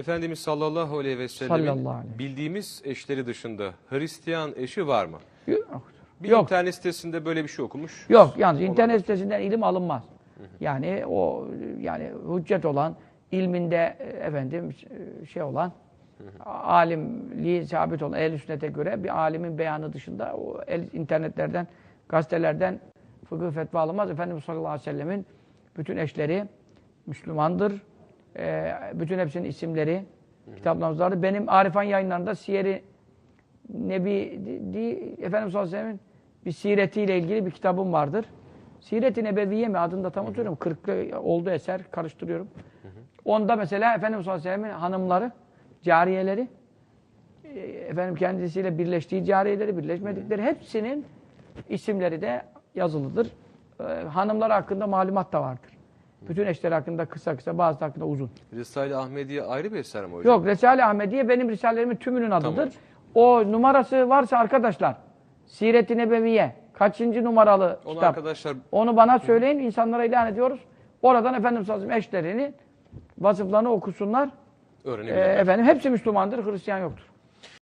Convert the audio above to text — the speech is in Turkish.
Efendimiz sallallahu aleyhi ve sellemin Sallallahu aleyhi. bildiğimiz eşleri dışında Hristiyan eşi var mı? Yok. Bir Yok. internet sitesinde böyle bir şey okumuş. Yok yalnız internet sitesinden ilim alınmaz. Yani o yani hüccet olan ilminde e, efendim e, şey olan alimliği sabit olan ehl sünnete göre bir alimin beyanı dışında o el, internetlerden gazetelerden fıkıh fetva alınmaz. Efendimiz sallallahu aleyhi ve sellemin bütün eşleri Müslümandır. E, bütün hepsinin isimleri kitaplarımızda. Benim Arifan yayınlarında Siyeri Nebi di, di- Efendimiz sallallahu bir siretiyle ilgili bir kitabım vardır. Siret-i Nebeviye mi adını da tam unutuyorum. 40 oldu eser karıştırıyorum. Onda mesela Efendimiz sallallahu hanımları, cariyeleri, e, efendim kendisiyle birleştiği cariyeleri, birleşmedikleri hepsinin isimleri de yazılıdır. E, hanımlar hakkında malumat da vardır. Bütün eşleri hakkında kısa kısa, bazı hakkında uzun. Risale-i Ahmediye ayrı bir eser mi hocam? Yok Risale-i Ahmediye benim risalelerimin tümünün adıdır. Tamam. O numarası varsa arkadaşlar Siret-i Nebeviye kaçıncı numaralı Onu kitap? arkadaşlar Onu bana söyleyin insanlara ilan ediyoruz. Oradan Efendimiz sellem eşlerini vasıflarını okusunlar. Ee, öğrenebilirler. efendim hepsi Müslümandır, Hristiyan yoktur.